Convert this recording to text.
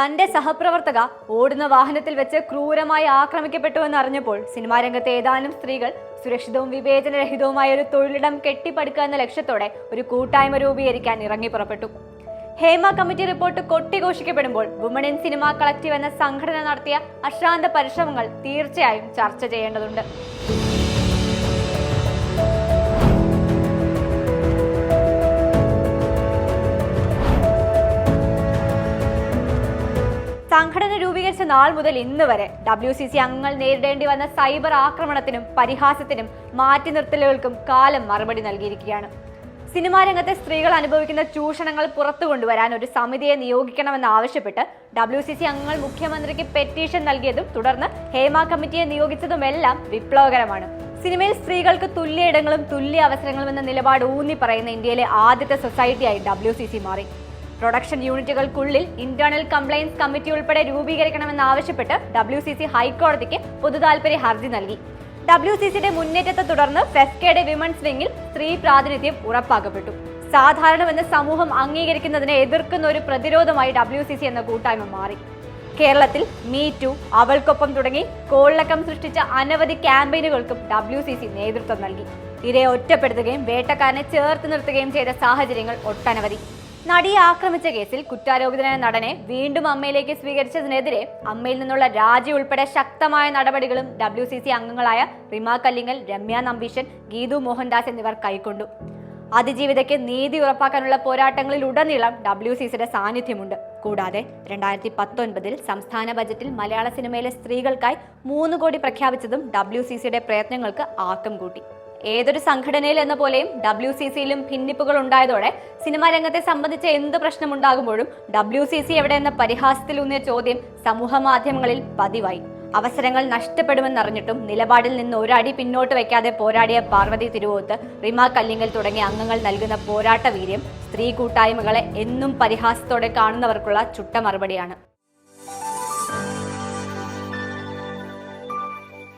തന്റെ സഹപ്രവർത്തക ഓടുന്ന വാഹനത്തിൽ വെച്ച് ക്രൂരമായി ആക്രമിക്കപ്പെട്ടുവെന്ന് അറിഞ്ഞപ്പോൾ സിനിമാ രംഗത്തെ ഏതാനും സ്ത്രീകൾ സുരക്ഷിതവും വിവേചനരഹിതവുമായ ഒരു തൊഴിലിടം കെട്ടിപ്പടുക്കുക എന്ന ലക്ഷ്യത്തോടെ ഒരു കൂട്ടായ്മ രൂപീകരിക്കാൻ ഇറങ്ങി പുറപ്പെട്ടു. ഹേമ കമ്മിറ്റി റിപ്പോർട്ട് കൊട്ടിഘോഷിക്കപ്പെടുമ്പോൾ വുമൺ ഇൻ സിനിമ കളക്റ്റീവ് എന്ന സംഘടന നടത്തിയ അശ്രാന്ത പരിശ്രമങ്ങൾ തീർച്ചയായും ചർച്ച ചെയ്യേണ്ടതുണ്ട്. സംഘടന രൂപീകരിച്ച നാൾ മുതൽ ഇന്ന് വരെ ഡബ്ല്യു സി സി അംഗങ്ങൾ നേരിടേണ്ടി വന്ന സൈബർ ആക്രമണത്തിനും പരിഹാസത്തിനും മാറ്റി നിർത്തലുകൾക്കും കാലം മറുപടി നൽകിയിരിക്കുകയാണ്. സിനിമാ രംഗത്തെ സ്ത്രീകൾ അനുഭവിക്കുന്ന ചൂഷണങ്ങൾ പുറത്തു കൊണ്ടുവരാൻ ഒരു സമിതിയെ നിയോഗിക്കണമെന്ന് ആവശ്യപ്പെട്ട് ഡബ്ല്യു സി സി അംഗങ്ങൾ മുഖ്യമന്ത്രിക്ക് പെറ്റീഷൻ നൽകിയതും തുടർന്ന് ഹേമ കമ്മിറ്റിയെ നിയോഗിച്ചതുമെല്ലാം വിപ്ലവകരമാണ്. സിനിമയിൽ സ്ത്രീകൾക്ക് തുല്യ ഇടങ്ങളും തുല്യ അവസരങ്ങളും എന്ന നിലപാട് ഊന്നി പറയുന്ന ഇന്ത്യയിലെ ആദ്യത്തെ സൊസൈറ്റിയായി ഡബ്ല്യു സി സി മാറി. പ്രൊഡക്ഷൻ യൂണിറ്റുകൾക്കുള്ളിൽ ഇന്റേണൽ കംപ്ലയൻസ് കമ്മിറ്റി ഉൾപ്പെടെ രൂപീകരിക്കണമെന്ന് ആവശ്യപ്പെട്ട് ഡബ്ല്യു സി സി ഹൈക്കോടതിക്ക് പൊതുതാൽപര്യ ഹർജി നൽകി. ഡബ്ല്യു സി സിയുടെ മുന്നേറ്റത്തെ തുടർന്ന് ഫെസ്കയുടെ വിമൻസ് വിംഗിൽ സ്ത്രീ പ്രാതിനിധ്യം ഉറപ്പാക്കപ്പെട്ടു. സാധാരണമെന്ന് സമൂഹം അംഗീകരിക്കുന്നതിനെ എതിർക്കുന്ന ഒരു പ്രതിരോധമായി ഡബ്ല്യു സി സി എന്ന കൂട്ടായ്മ മാറി. കേരളത്തിൽ മീ ടു അവൾക്കൊപ്പം തുടങ്ങി കോളിളക്കം സൃഷ്ടിച്ച അനവധി ക്യാമ്പയിനുകൾക്കും ഡബ്ല്യു സി സി നേതൃത്വം നൽകി. ഇരയെ ഒറ്റപ്പെടുത്തുകയും വേട്ടക്കാരനെ ചേർത്ത് നിർത്തുകയും ചെയ്ത സാഹചര്യങ്ങൾ ഒട്ടനവധി. നടിയെ ആക്രമിച്ച കേസിൽ കുറ്റാരോപിതനായ നടനെ വീണ്ടും അമ്മയിലേക്ക് സ്വീകരിച്ചതിനെതിരെ അമ്മയിൽ നിന്നുള്ള രാജി ഉൾപ്പെടെ ശക്തമായ നടപടികളും ഡബ്ല്യു സി സി അംഗങ്ങളായ റിമ കല്ലിങ്ങൽ രമ്യ നമ്പീശൻ ഗീതു മോഹൻദാസ് എന്നിവർ കൈക്കൊണ്ടു. അതിജീവിതയ്ക്ക് നീതി ഉറപ്പാക്കാനുള്ള പോരാട്ടങ്ങളിൽ ഉടനീളം ഡബ്ല്യു സി സിയുടെ സാന്നിധ്യമുണ്ട്. കൂടാതെ രണ്ടായിരത്തി പത്തൊൻപതിൽ സംസ്ഥാന ബജറ്റിൽ മലയാള സിനിമയിലെ സ്ത്രീകൾക്കായി മൂന്ന് കോടി പ്രഖ്യാപിച്ചതും ഡബ്ല്യു സി സിയുടെ പ്രയത്നങ്ങൾക്ക് ആക്കം കൂട്ടി. ഏതൊരു സംഘടനയിൽ എന്ന പോലെയും ഡബ്ല്യു സി സിയിലും ഭിന്നിപ്പുകൾ ഉണ്ടായതോടെ സിനിമാ രംഗത്തെ സംബന്ധിച്ച എന്ത് പ്രശ്നമുണ്ടാകുമ്പോഴും ഡബ്ല്യു സി സി എന്ന പരിഹാസത്തിലൂന്നിയ ചോദ്യം സമൂഹ മാധ്യമങ്ങളിൽ പതിവായി. അവസരങ്ങൾ നഷ്ടപ്പെടുമെന്നറിഞ്ഞിട്ടും നിലപാടിൽ നിന്ന് ഒരടി പിന്നോട്ട് വയ്ക്കാതെ പോരാടിയ പാർവതി തിരുവോത്ത് റിമ കല്ലിങ്ങൽ തുടങ്ങിയ അംഗങ്ങൾ നൽകുന്ന പോരാട്ട വീര്യം സ്ത്രീ കൂട്ടായ്മകളെ എന്നും പരിഹാസത്തോടെ കാണുന്നവർക്കുള്ള ചുട്ട മറുപടിയാണ്.